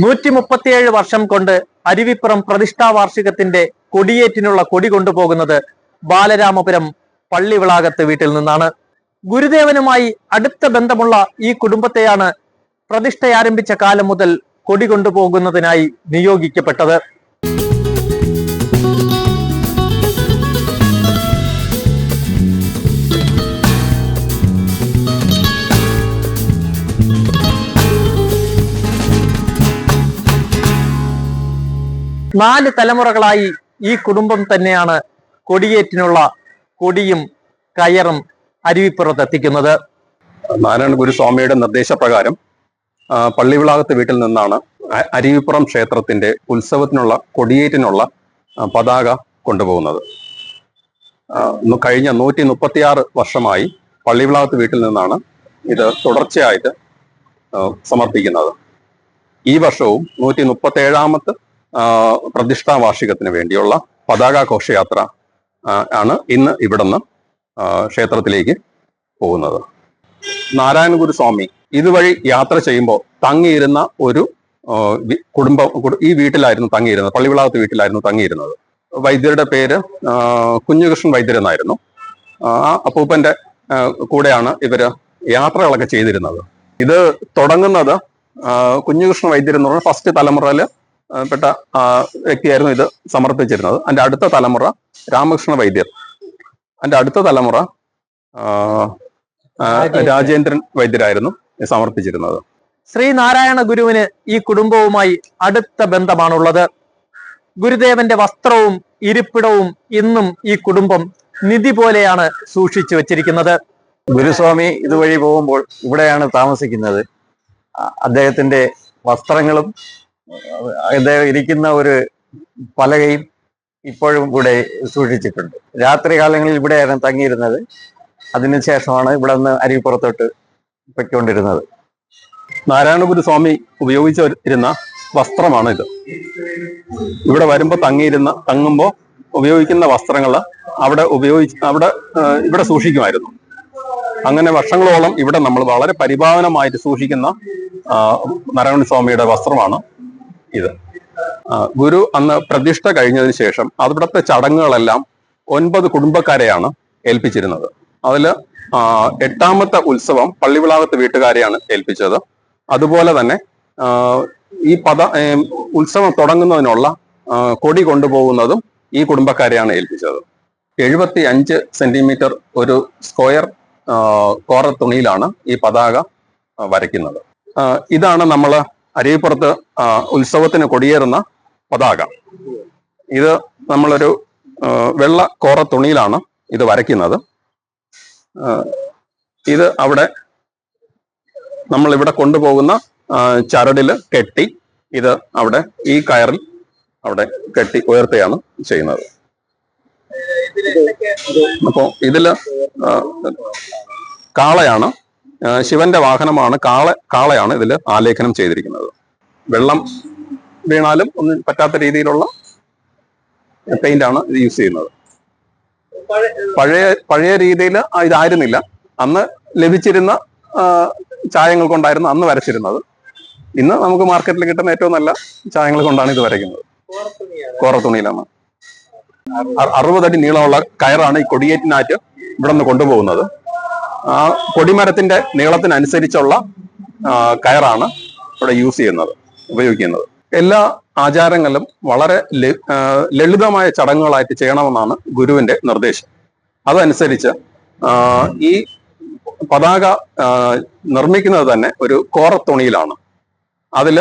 നൂറ്റി മുപ്പത്തിയേഴ് വർഷം കൊണ്ട് അരുവിപ്പുറം പ്രതിഷ്ഠാ വാർഷികത്തിന്റെ കൊടിയേറ്റിനുള്ള കൊടി കൊണ്ടുപോകുന്നത് ബാലരാമപുരം പള്ളിവിളാകത്ത് വീട്ടിൽ നിന്നാണ്. ഗുരുദേവനുമായി അടുത്ത ബന്ധമുള്ള ഈ കുടുംബത്തെയാണ് പ്രതിഷ്ഠ ആരംഭിച്ച കാലം മുതൽ കൊടി കൊണ്ടുപോകുന്നതിനായി നിയോഗിക്കപ്പെട്ടത്. നാല് തലമുറകളായി ഈ കുടുംബം തന്നെയാണ് കൊടിയേറ്റിനുള്ള കൊടിയും കയറും അരുവിപ്പുറത്ത് എത്തിക്കുന്നത്. നാരായണ ഗുരുസ്വാമിയുടെ നിർദ്ദേശപ്രകാരം പള്ളിവിളാകത്ത് വീട്ടിൽ നിന്നാണ് അരുവിപ്പുറം ക്ഷേത്രത്തിന്റെ ഉത്സവത്തിനുള്ള കൊടിയേറ്റിനുള്ള പതാക കൊണ്ടുപോകുന്നത്. കഴിഞ്ഞ നൂറ്റി മുപ്പത്തിയാറ് വർഷമായി പള്ളിവിളാകത്ത് വീട്ടിൽ നിന്നാണ് ഇത് തുടർച്ചയായിട്ട് സമർപ്പിക്കുന്നത്. ഈ വർഷവും നൂറ്റി മുപ്പത്തി ഏഴാമത്തെ പ്രതിഷ്ഠാ വാർഷികത്തിന് വേണ്ടിയുള്ള പതാക ഘോഷയാത്ര ആണ് ഇന്ന് ഇവിടുന്ന് ക്ഷേത്രത്തിലേക്ക് പോകുന്നത്. നാരായണഗുരു സ്വാമി ഇതുവഴി യാത്ര ചെയ്യുമ്പോൾ തങ്ങിയിരുന്ന ഒരു കുടുംബം ഈ വീട്ടിലായിരുന്നു തങ്ങിയിരുന്നത് പള്ളിവിളാകത്ത് വീട്ടിലായിരുന്നു തങ്ങിയിരുന്നത്. വൈദ്യരുടെ പേര് കുഞ്ഞുകൃഷ്ണൻ വൈദ്യർ എന്നായിരുന്നു. ആ അപ്പൂപ്പന്റെ കൂടെയാണ് ഇവർ യാത്രകളൊക്കെ ചെയ്തിരുന്നത്. ഇത് തുടങ്ങുന്നത് കുഞ്ഞുകൃഷ്ണ വൈദ്യർ എന്ന് പറഞ്ഞ ഫസ്റ്റ് തലമുറയിൽ പെട്ട ആ, വ്യക്തിയായിരുന്നു ഇത് സമർപ്പിച്ചിരുന്നത്. എന്റെ അടുത്ത തലമുറ രാമകൃഷ്ണ വൈദ്യർ. എന്റെ അടുത്ത തലമുറ രാജേന്ദ്രൻ. വൈദ്യരായിരുന്നു സമർപ്പിച്ചിരുന്നത്. ശ്രീനാരായണ ഗുരുവിന് ഈ കുടുംബവുമായി അടുത്ത ബന്ധമാണുള്ളത്. ഗുരുദേവന്റെ വസ്ത്രവും ഇരിപ്പിടവും ഇന്നും ഈ കുടുംബം നിധി പോലെയാണ് സൂക്ഷിച്ചു വച്ചിരിക്കുന്നത്. ഗുരുസ്വാമി ഇതുവഴി പോകുമ്പോൾ ഇവിടെയാണ് താമസിക്കുന്നത്. അദ്ദേഹത്തിന്റെ വസ്ത്രങ്ങളും ഇരിക്കുന്ന ഒരു പലകയും ഇപ്പോഴും ഇവിടെ സൂക്ഷിച്ചിട്ടുണ്ട്. രാത്രി കാലങ്ങളിൽ ഇവിടെയാണ് തങ്ങിയിരുന്നത്. അതിനുശേഷമാണ് ഇവിടെ നിന്ന് അരിപ്പുറത്തോട്ട് പൊയ്ക്കൊണ്ടിരുന്നത് നാരായണപുരി സ്വാമി ഉപയോഗിച്ചിരുന്ന വസ്ത്രമാണ് ഇത് ഇവിടെ വരുമ്പോൾ തങ്ങിയിരുന്ന തങ്ങുമ്പോൾ ഉപയോഗിക്കുന്ന വസ്ത്രങ്ങൾ അവിടെ ഉപയോഗിച്ച് അവിടെ ഇവിടെ സൂക്ഷിക്കുമായിരുന്നു. അങ്ങനെ വർഷങ്ങളോളം ഇവിടെ നമ്മൾ വളരെ പരിപാവനമായിട്ട് സൂക്ഷിക്കുന്ന നാരായണ സ്വാമിയുടെ വസ്ത്രമാണ് ഇത് ഗുരു അന്ന് പ്രതിഷ്ഠ കഴിഞ്ഞതിന് ശേഷം അവിടുത്തെ ചടങ്ങുകളെല്ലാം ഒൻപത് കുടുംബക്കാരെയാണ് ഏൽപ്പിച്ചിരുന്നത്. അതിൽ എട്ടാമത്തെ ഉത്സവം പള്ളിവിളാകത്ത് വീട്ടുകാരെയാണ് ഏൽപ്പിച്ചത്. അതുപോലെ തന്നെ ഈ പദ ഉത്സവം തുടങ്ങുന്നതിനുള്ള കൊടി കൊണ്ടുപോകുന്നതും ഈ കുടുംബക്കാരെയാണ് ഏൽപ്പിച്ചത്. എഴുപത്തി അഞ്ച് സെന്റിമീറ്റർ ഒരു സ്ക്വയർ കോറ തുണിയിലാണ് ഈ പതാക വരയ്ക്കുന്നത്. ഇതാണ് നമ്മൾ അരിയപ്പുറത്ത് ഉത്സവത്തിന് കൊടിയേറുന്ന പതാക. ഇത് നമ്മളൊരു വെള്ള കോറ തുണിയിലാണ് ഇത് വരയ്ക്കുന്നത്. ഇത് അവിടെ നമ്മൾ ഇവിടെ കൊണ്ടുപോകുന്ന ചരടിൽ കെട്ടി ഇത് അവിടെ ഈ കയറിൽ അവിടെ കെട്ടി ഉയർത്തുകയാണ് ചെയ്യുന്നത്. അപ്പോ ഇതിൽ കാളയാണ് ശിവന്റെ വാഹനമാണ് കാള കാളയാണ് ഇതിൽ ആലേഖനം ചെയ്തിരിക്കുന്നത്. വെള്ളം വീണാലും ഒന്നും പറ്റാത്ത രീതിയിലുള്ള പെയിന്റ് ആണ് ഇത് യൂസ് ചെയ്യുന്നത്. പഴയ പഴയ രീതിയിൽ ഇതായിരുന്നില്ല. അന്ന് ലഭിച്ചിരുന്ന ചായങ്ങൾ കൊണ്ടായിരുന്നു അന്ന് വരച്ചിരുന്നത്. ഇന്ന് നമുക്ക് മാർക്കറ്റിൽ കിട്ടുന്ന ഏറ്റവും നല്ല ചായങ്ങൾ കൊണ്ടാണ് ഇത് വരയ്ക്കുന്നത്. കോറ തുണിയിലാണ്. അറുപതടി നീളമുള്ള കയറാണ് ഈ കൊടിയേറ്റിനാറ്റ് ഇവിടെ നിന്ന് കൊണ്ടുപോകുന്നത്. ആ കൊടിമരത്തിന്റെ നീളത്തിനനുസരിച്ചുള്ള കയറാണ് ഇവിടെ യൂസ് ചെയ്യുന്നത് ഉപയോഗിക്കുന്നത്. എല്ലാ ആചാരങ്ങളും വളരെ ലളിതമായ ചടങ്ങുകളായിട്ട് ചെയ്യണമെന്നാണ് ഗുരുവിന്റെ നിർദ്ദേശം. അതനുസരിച്ച് ഈ പതാക നിർമ്മിക്കുന്നത് തന്നെ ഒരു കോറത്തുണിയിലാണ് അതിൽ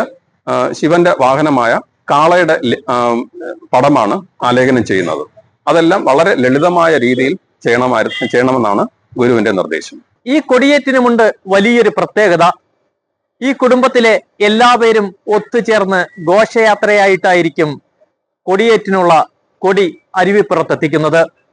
ആ, ശിവന്റെ വാഹനമായ കാളയുടെ പടമാണ് ആലേഖനം ചെയ്യുന്നത്. അതെല്ലാം വളരെ ലളിതമായ രീതിയിൽ ചെയ്യണമായിരുന്നു ചെയ്യണമെന്നാണ് ഗുരുവിന്റെ നിർദ്ദേശം. ഈ കൊടിയേറ്റിനുമുണ്ട് വലിയൊരു പ്രത്യേകത. ഈ കുടുംബത്തിലെ എല്ലാവരും ഒത്തുചേർന്ന് ഘോഷയാത്രയായിട്ടായിരിക്കും കൊടിയേറ്റിനുള്ള കൊടി അരുവിപ്പുറത്തെത്തിക്കുന്നത്.